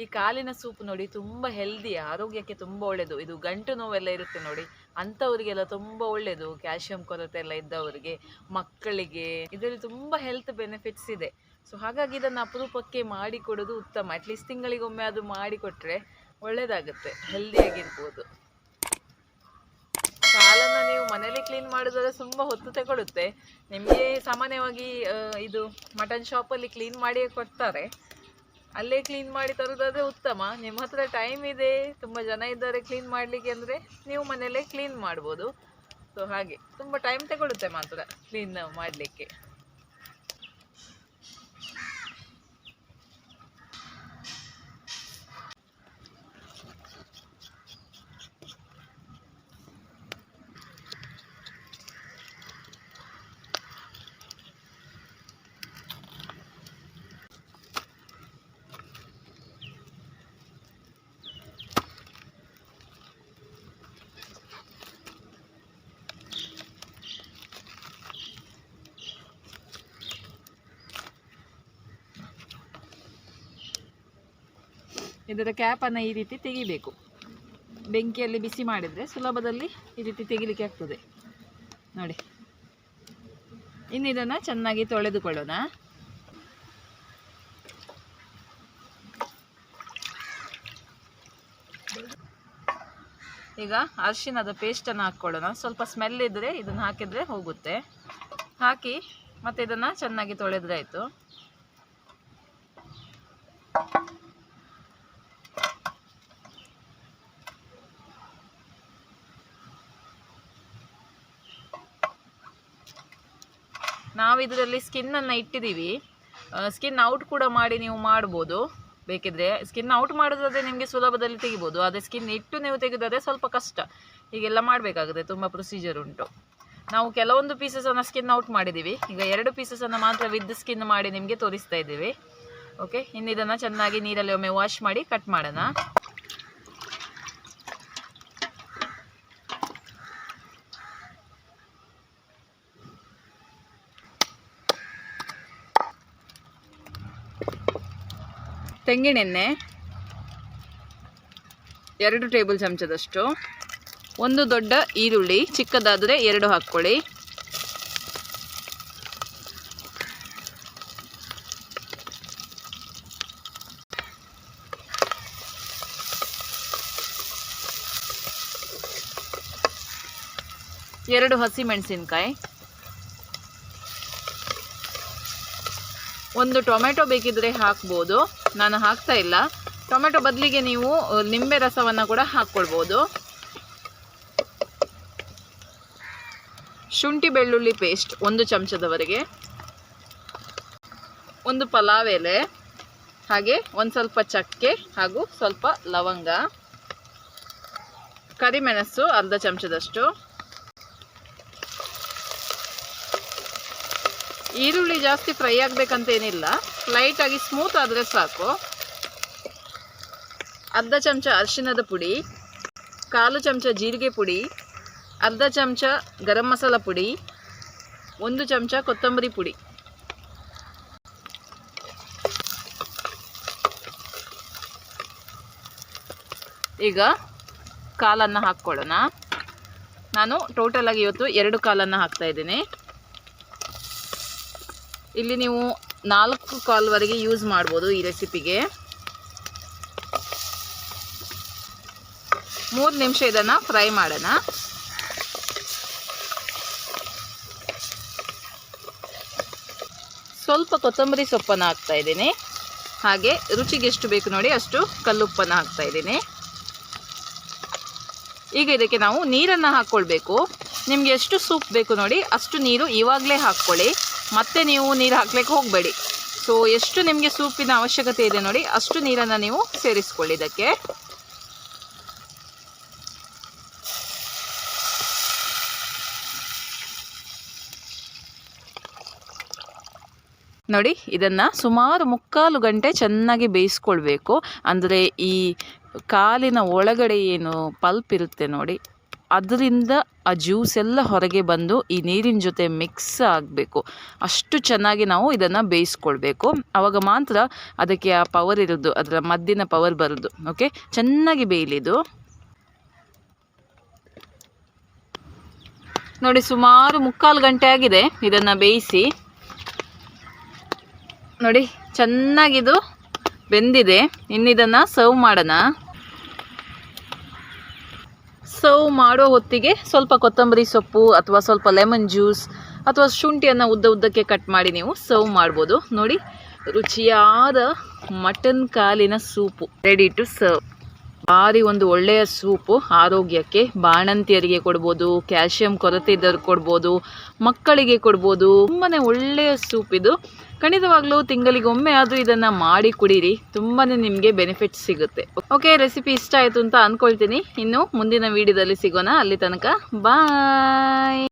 ಈ ಕಾಲಿನ ಸೂಪ್ ನೋಡಿ ತುಂಬ ಹೆಲ್ದಿ ಆರೋಗ್ಯಕ್ಕೆ ತುಂಬ ಒಳ್ಳೆಯದು ಇದು ಗಂಟು ನೋವೆಲ್ಲ ಇರುತ್ತೆ ನೋಡಿ, ಅಂಥವರಿಗೆಲ್ಲ ತುಂಬ ಒಳ್ಳೆಯದು ಕ್ಯಾಲ್ಶಿಯಂ ಕೊರತೆ ಎಲ್ಲ ಇದ್ದವರಿಗೆ, ಮಕ್ಕಳಿಗೆ, ಇದರಲ್ಲಿ ತುಂಬ ಹೆಲ್ತ್ ಬೆನಿಫಿಟ್ಸ್ ಇದೆ. ಸೊ ಹಾಗಾಗಿ ಇದನ್ನು ಅಪರೂಪಕ್ಕೆ ಮಾಡಿಕೊಡೋದು ಉತ್ತಮ. ಅಟ್ಲೀಸ್ಟ್ ತಿಂಗಳಿಗೊಮ್ಮೆ ಅದು ಮಾಡಿಕೊಟ್ರೆ ಒಳ್ಳೆಯದಾಗುತ್ತೆ ಹೆಲ್ದಿಯಾಗಿರ್ಬೋದು ಕಾಲನ್ನು ನೀವು ಮನೇಲಿ ಕ್ಲೀನ್ ಮಾಡೋದಾದ್ರೆ ತುಂಬ ಹೊತ್ತು ತಗೊಳುತ್ತೆ. ನಿಮಗೆ ಸಾಮಾನ್ಯವಾಗಿ ಇದು ಮಟನ್ ಶಾಪಲ್ಲಿ ಕ್ಲೀನ್ ಮಾಡಿಯೇ ಕೊಡ್ತಾರೆ. ಅಲ್ಲೇ ಕ್ಲೀನ್ ಮಾಡಿ ತರೋದಾದ್ರೆ ಉತ್ತಮ. ನಿಮ್ಮ ಹತ್ರ ಟೈಮ್ ಇದೆ, ತುಂಬ ಜನ ಇದ್ದಾರೆ ಕ್ಲೀನ್ ಮಾಡಲಿಕ್ಕೆ ಅಂದರೆ ನೀವು ಮನೆಯಲ್ಲೇ ಕ್ಲೀನ್ ಮಾಡ್ಬೋದು. ಸೊ ಹಾಗೆ, ತುಂಬ ಟೈಮ್ ತಗೊಳುತ್ತೆ ಮಾತ್ರ ಕ್ಲೀನ್ ಮಾಡಲಿಕ್ಕೆ. ಇದರ ಕ್ಯಾಪನ್ನು ಈ ರೀತಿ ತೆಗಿಬೇಕು. ಬೆಂಕಿಯಲ್ಲಿ ಬಿಸಿ ಮಾಡಿದರೆ ಸುಲಭದಲ್ಲಿ ಈ ರೀತಿ ತೆಗಿಲಿಕ್ಕೆ ಆಗ್ತದೆ. ನೋಡಿ. ಇನ್ನಿದನ್ನು ಚೆನ್ನಾಗಿ ತೊಳೆದುಕೊಳ್ಳೋಣ. ಈಗ ಅರಿಶಿನದ ಪೇಸ್ಟನ್ನು ಹಾಕ್ಕೊಳ್ಳೋಣ. ಸ್ವಲ್ಪ ಸ್ಮೆಲ್ ಇದ್ದರೆ ಇದನ್ನು ಹಾಕಿದರೆ ಹೋಗುತ್ತೆ. ಹಾಕಿ ಮತ್ತೆ ಇದನ್ನು ಚೆನ್ನಾಗಿ ತೊಳೆದ್ರೆ ಆಯಿತು. ನಾವು ಇದರಲ್ಲಿ ಸ್ಕಿನ್ನನ್ನು ಇಟ್ಟಿದ್ದೀವಿ ಸ್ಕಿನ್ ಔಟ್ ಕೂಡ ಮಾಡಿ ನೀವು ಮಾಡ್ಬೋದು. ಬೇಕಿದ್ರೆ ಸ್ಕಿನ್ ಔಟ್ ಮಾಡೋದಾದರೆ ನಿಮಗೆ ಸುಲಭದಲ್ಲಿ ತೆಗಿಬೋದು. ಆದರೆ ಸ್ಕಿನ್ ಇಟ್ಟು ನೀವು ತೆಗೆದಾದರೆ ಸ್ವಲ್ಪ ಕಷ್ಟ. ಹೀಗೆಲ್ಲ ಮಾಡಬೇಕಾಗುತ್ತೆ. ತುಂಬ ಪ್ರೊಸೀಜರ್ ಉಂಟು. ನಾವು ಕೆಲವೊಂದು ಪೀಸಸನ್ನು ಸ್ಕಿನ್ ಔಟ್ ಮಾಡಿದ್ದೀವಿ ಈಗ ಎರಡು ಪೀಸಸನ್ನು ಮಾತ್ರ ವಿದ್ ಸ್ಕಿನ್ ಮಾಡಿ ನಿಮಗೆ ತೋರಿಸ್ತಾ ಇದ್ದೀವಿ. ಓಕೆ ಇನ್ನು ಇದನ್ನು ಚೆನ್ನಾಗಿ ನೀರಲ್ಲಿ ಒಮ್ಮೆ ವಾಶ್ ಮಾಡಿ ಕಟ್ ಮಾಡೋಣ. ತೆಂಗಿನೆಣ್ಣೆ ಎರಡು ಟೇಬಲ್ ಚಮಚದಷ್ಟು, ಒಂದು ದೊಡ್ಡ ಈರುಳ್ಳಿ, ಚಿಕ್ಕದಾದರೆ ಎರಡು ಹಾಕ್ಕೊಳ್ಳಿ. ಎರಡು ಹಸಿ ಮೆಣಸಿನ್ಕಾಯಿ ಒಂದು ಟೊಮೆಟೊ ಬೇಕಿದ್ರೆ ಹಾಕ್ಬೋದು. ನಾನು ಹಾಕ್ತಾ ಇಲ್ಲ. ಟೊಮೆಟೊ ಬದಲಿಗೆ ನೀವು ನಿಂಬೆ ರಸವನ್ನು ಕೂಡ ಹಾಕ್ಕೊಳ್ಬೋದು. ಶುಂಠಿ ಬೆಳ್ಳುಳ್ಳಿ ಪೇಸ್ಟ್ ಒಂದು ಚಮಚದವರೆಗೆ. ಒಂದು ಪಲಾವ್ ಎಲೆ, ಹಾಗೆ ಒಂದು ಸ್ವಲ್ಪ ಚಕ್ಕೆ ಹಾಗೂ ಸ್ವಲ್ಪ ಲವಂಗ. ಕರಿಮೆಣಸು ಅರ್ಧ ಚಮಚದಷ್ಟು. ಈರುಳ್ಳಿ ಜಾಸ್ತಿ ಫ್ರೈ ಆಗಬೇಕಂತ ಏನಿಲ್ಲ. ಲೈಟಾಗಿ ಸ್ಮೂತ್ ಆದರೆ ಸಾಕು. ಅರ್ಧ ಚಮಚ ಅರಿಶಿನದ ಪುಡಿ, ಕಾಲು ಚಮಚ ಜೀರಿಗೆ ಪುಡಿ, ಅರ್ಧ ಚಮಚ ಗರಂ ಮಸಾಲ ಪುಡಿ, ಒಂದು ಚಮಚ ಕೊತ್ತಂಬರಿ ಪುಡಿ. ಈಗ ಕಾಲನ್ನು ಹಾಕ್ಕೊಳ್ಳೋಣ. ನಾನು ಟೋಟಲಾಗಿ ಇವತ್ತು ಎರಡು ಕಾಲನ್ನು ಹಾಕ್ತಾ ಇದ್ದೀನಿ. ಇಲ್ಲಿ ನೀವು ನಾಲ್ಕು ಕಾಲ್ವರೆಗೆ ಯೂಸ್ ಮಾಡ್ಬೋದು ಈ ರೆಸಿಪಿಗೆ. ಮೂರು ನಿಮಿಷ ಇದನ್ನು ಫ್ರೈ ಮಾಡೋಣ. ಸ್ವಲ್ಪ ಕೊತ್ತಂಬರಿ ಸೊಪ್ಪನ್ನು ಹಾಕ್ತಾ ಇದ್ದೀನಿ. ಹಾಗೆ ರುಚಿಗೆ ಎಷ್ಟು ಬೇಕು ನೋಡಿ ಅಷ್ಟು ಕಲ್ಲುಪ್ಪನ್ನು ಹಾಕ್ತಾ ಇದ್ದೀನಿ. ಈಗ ಇದಕ್ಕೆ ನಾವು ನೀರನ್ನು ಹಾಕ್ಕೊಳ್ಬೇಕು ನಿಮಗೆ ಎಷ್ಟು ಸೂಪ್ ಬೇಕು ನೋಡಿ, ಅಷ್ಟು ನೀರು ಇವಾಗಲೇ ಹಾಕ್ಕೊಳ್ಳಿ. ಮತ್ತೆ ನೀವು ನೀರು ಹಾಕ್ಲಿಕ್ಕೆ ಹೋಗಬೇಡಿ. ಸೊ ಎಷ್ಟು ನಿಮಗೆ ಸೂಪಿನ ಅವಶ್ಯಕತೆ ಇದೆ ನೋಡಿ, ಅಷ್ಟು ನೀರನ್ನು ನೀವು ಸೇರಿಸ್ಕೊಳ್ಳಿ ಇದಕ್ಕೆ. ನೋಡಿ, ಇದನ್ನು ಸುಮಾರು ಮುಕ್ಕಾಲು ಗಂಟೆ ಚೆನ್ನಾಗಿ ಬೇಯಿಸ್ಕೊಳ್ಬೇಕು. ಅಂದರೆ ಈ ಕಾಲಿನ ಒಳಗಡೆ ಏನು ಪಲ್ಪ್ ಇರುತ್ತೆ ನೋಡಿ ಅದರಿಂದ ಆ ಜ್ಯೂಸ್ ಎಲ್ಲ ಹೊರಗೆ ಬಂದು ಈ ನೀರಿನ ಜೊತೆ ಮಿಕ್ಸ್ ಆಗಬೇಕು. ಅಷ್ಟು ಚೆನ್ನಾಗಿ ನಾವು ಇದನ್ನು ಬೇಯಿಸ್ಕೊಳ್ಬೇಕು. ಆವಾಗ ಮಾತ್ರ ಅದಕ್ಕೆ ಆ ಪವರ್ ಇರೋದು, ಅದರ ಮದ್ದಿನ ಪವರ್ ಬರೋದು ಓಕೆ ಚೆನ್ನಾಗಿ ಬೇಯಲಿದು. ನೋಡಿ, ಸುಮಾರು ಮುಕ್ಕಾಲು ಗಂಟೆ ಆಗಿದೆ ಇದನ್ನು ಬೇಯಿಸಿ. ನೋಡಿ, ಚೆನ್ನಾಗಿದು ಬೆಂದಿದೆ. ಇನ್ನಿದನ್ನು ಸರ್ವ್ ಮಾಡೋಣ. ಸರ್ವ್ ಮಾಡೋ ಹೊತ್ತಿಗೆ ಸ್ವಲ್ಪ ಕೊತ್ತಂಬರಿ ಸೊಪ್ಪು ಅಥವಾ ಸ್ವಲ್ಪ ಲೆಮನ್ ಜ್ಯೂಸ್ ಅಥವಾ ಶುಂಠಿಯನ್ನು ಉದ್ದ ಉದ್ದಕ್ಕೆ ಕಟ್ ಮಾಡಿ ನೀವು ಸರ್ವ್ ಮಾಡ್ಬೋದು. ನೋಡಿ, ರುಚಿಯಾದ ಮಟನ್ ಕಾಲಿನ ಸೂಪು ರೆಡಿ ಟು ಸರ್ವ್ ಭಾರಿ ಒಂದು ಒಳ್ಳೆಯ ಸೂಪು ಆರೋಗ್ಯಕ್ಕೆ ಬಾಣಂತಿಯರಿಗೆ ಕೊಡ್ಬೋದು, ಕ್ಯಾಲ್ಶಿಯಂ ಕೊರತೆ ಇದ್ದವ್ರು ಕೊಡ್ಬೋದು, ಮಕ್ಕಳಿಗೆ ಕೊಡ್ಬೋದು. ತುಂಬಾ ಒಳ್ಳೆಯ ಸೂಪ್ ಇದು. ಖಂಡಿತವಾಗ್ಲೂ ತಿಂಗಳಿಗೊಮ್ಮೆ ಆದರೂ ಇದನ್ನು ಮಾಡಿ ಕುಡೀರಿ. ತುಂಬಾ ನಿಮಗೆ ಬೆನಿಫಿಟ್ ಸಿಗುತ್ತೆ. ಓಕೆ ರೆಸಿಪಿ ಇಷ್ಟ ಆಯಿತು ಅಂತ ಅಂದ್ಕೊಳ್ತೀನಿ ಇನ್ನು ಮುಂದಿನ ವಿಡಿಯೋದಲ್ಲಿ ಸಿಗೋಣ. ಅಲ್ಲಿ ತನಕ ಬಾಯ್